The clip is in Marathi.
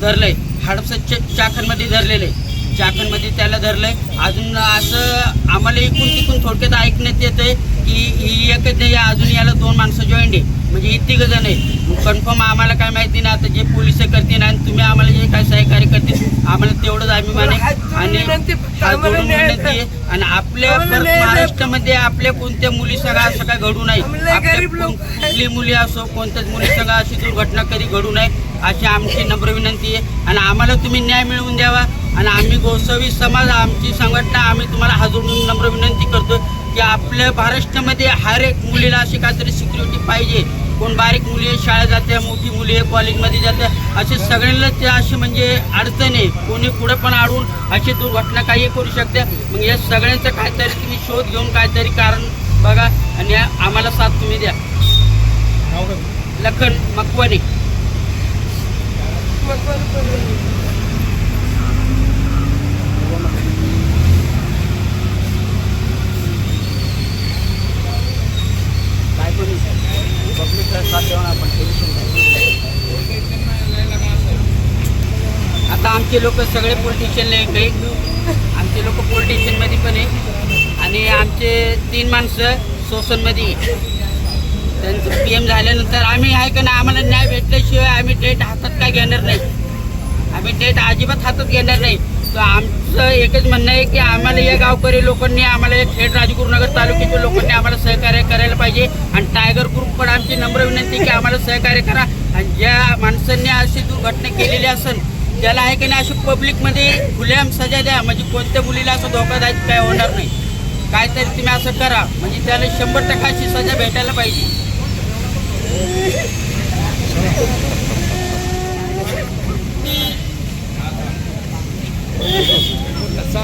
धरलंय. हडपसर चाकणमध्ये धरलेलं आहे चाकणमध्ये त्याला धरलंय. अजून असं आम्हाला इकून तिकून थोडक्यात ऐकण्यात येतंय की ही एकच नाही अजून याला दोन माणसं जॉईंट आहे. म्हणजे ही तिघ जण आहे कन्फर्म आम्हाला काय माहिती नाही. आता जे पोलीस करतील आणि तुम्ही आम्हाला जे काय सहकार्य करतील आम्हाला तेवढंच अभिमान आहे. आणि आपल्या परत महाराष्ट्रामध्ये आपल्या कोणत्या मुली सगळं असं काय घडू नये. आपल्या कुठली मुली असो कोणत्याच मुली सगळं अशी दुर्घटना कधी घडू नये. अशी आमची नम्र विनंती आहे. आणि आम्हाला तुम्ही न्याय मिळवून द्यावा. आणि आम्ही गोसावी समाज आमची संघटना आम्ही तुम्हाला जोडून नम्र विनंती करतो की आपल्या महाराष्ट्रामध्ये हर एक मुलीला अशी काहीतरी सिक्युरिटी पाहिजे. कोण बारीक मुली आहे, शाळेत जाते मोठी मुली आहे कॉलेजमध्ये जाते असे सगळ्यांना ते अशी म्हणजे अडचण आहे. कोणी पुढे पण अडवून अशी दुर्घटना काही करू शकते. मग या सगळ्यांचं काहीतरी तुम्ही शोध घेऊन काहीतरी कारण बघा आणि आम्हाला साथ तुम्ही द्या. लखन मकवानी. आता आमचे लोक सगळे पोलिटिशियनला एक काही आमचे लोक पोलिटिशियनमध्ये पण आहे. आणि आमचे तीन माणसं सोसनमध्ये आहे. त्यांचं पी एम झाल्यानंतर आम्ही आहे का नाही आम्हाला न्याय भेटल्याशिवाय आम्ही डेट हातात काय घेणार नाही. आम्ही डेट अजिबात हातात घेणार नाही. तर आमचं एकच म्हणणं आहे की आम्हाला या गावकरी लोकांनी आम्हाला या खेड राजगुरुनगर तालुक्याच्या लोकांनी आम्हाला सहकार्य करायला पाहिजे. आणि टायगर ग्रुप पण आमची नम्र विनंती की आम्हाला सहकार्य करा. आणि ज्या माणसांनी अशी दुर्घटना केलेली असेल त्याला आहे की नाही अशी पब्लिकमध्ये खुलेआम सजा द्या. म्हणजे कोणत्या मुलीला असं धोकादायक काय होणार नाही. काहीतरी तुम्ही असं करा. म्हणजे त्याला शंभर टक्का अशी सजा भेटायला पाहिजे.